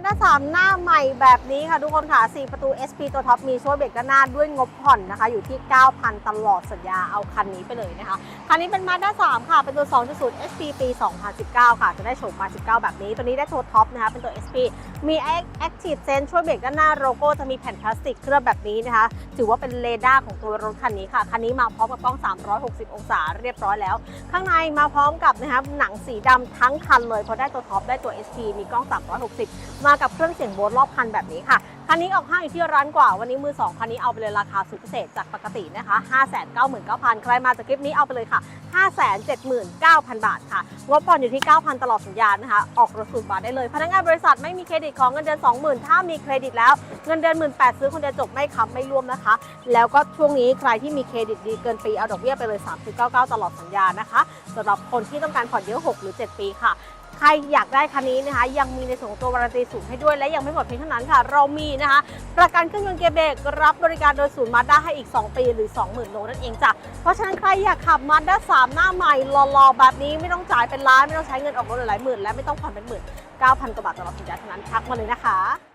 3หน้าใหม่แบบนี้ค่ะทุกคนค่ะ 4 ประตู SP ตัวท็อปมีช่วยเบรกด้านหน้าด้วยงบผ่อนนะคะ อยู่ที่ 9,000 ตลอดสัญญาเอาคันนี้ไปเลยนะคะ คันนี้เป็น Mazda 3ค่ะ เป็นตัว 2.0 SP ปี 2019 ค่ะ จะได้โฉมมา 19 แบบนี้ ตัวนี้ได้ตัวท็อปนะคะ เป็นตัว SP มี Active Sense ช่วยเบรกด้านหน้าโลโก้จะมีแผ่นพลาสติกเคลือบแบบนี้นะคะ ถือว่าเป็นเรดาร์ของตัวรถคันนี้ค่ะ คันนี้มาพร้อมกับกล้อง 360 องศาเรียบร้อยแล้ว ข้างในมาพร้อมกับนะคะหนังสีดำทั้งคันเลยเพราะได้ตัวท็อปได้ตัว SP มีกล้อง 360มาากับเครื่องเสียงโบสรอบคันแบบนี้ค่ะ คันนี้ออกห้างอยู่ที่ร้านกว่า วันนี้มือ2คันนี้เอาไปเลยราคาสุดพิเศษจากปกตินะคะ 599,000 ใครมาจากคลิปนี้เอาไปเลยค่ะ 579,000 บาทค่ะ งบผ่อนอยู่ที่ 9,000 ตลอดสัญญานะคะ ออกรถสูตรบาทได้เลย พนักงานบริษัทไม่มีเครดิตของเงินเดือน 20,000 ถ้ามีเครดิตแล้ว เงินเดือน 18,000ซื้อคนเดียวจบไม่ค้ำไม่ร่วมนะคะ แล้วก็ช่วงนี้ใครที่มีเครดิตดีเกินปีเอาดอกเบี้ยไปเลย3.99 ตลอดสัญญานะคะสำหรับคนที่ต้องการผ่อนเยอะ 6 หรือ 7 ปีค่ะ ใครอยากได้คันนี้นะคะ ยังมีในส่วนของตัววารันตีสูงให้ด้วย และยังไม่หมดเพียงเท่านั้นค่ะ เรามีนะคะ ประกันเครื่องยนต์เกียร์เบรกรับบริการโดยศูนย์มาด้าให้อีก 2 ปีหรือ 20,000 โลนั่นเองจ้ะ เพราะฉะนั้นใครอยากขับมาด้า3หน้าใหม่รอๆแบบนี้ไม่ต้องจ่ายเป็นล้านไม่ต้องใช้เงินออกรถหลายหมื่นและไม่ต้องผ่อนเป็นหมื่น9,000กว่าบาทตลอดสัญญาเท่านั้นทักมาเลยนะคะ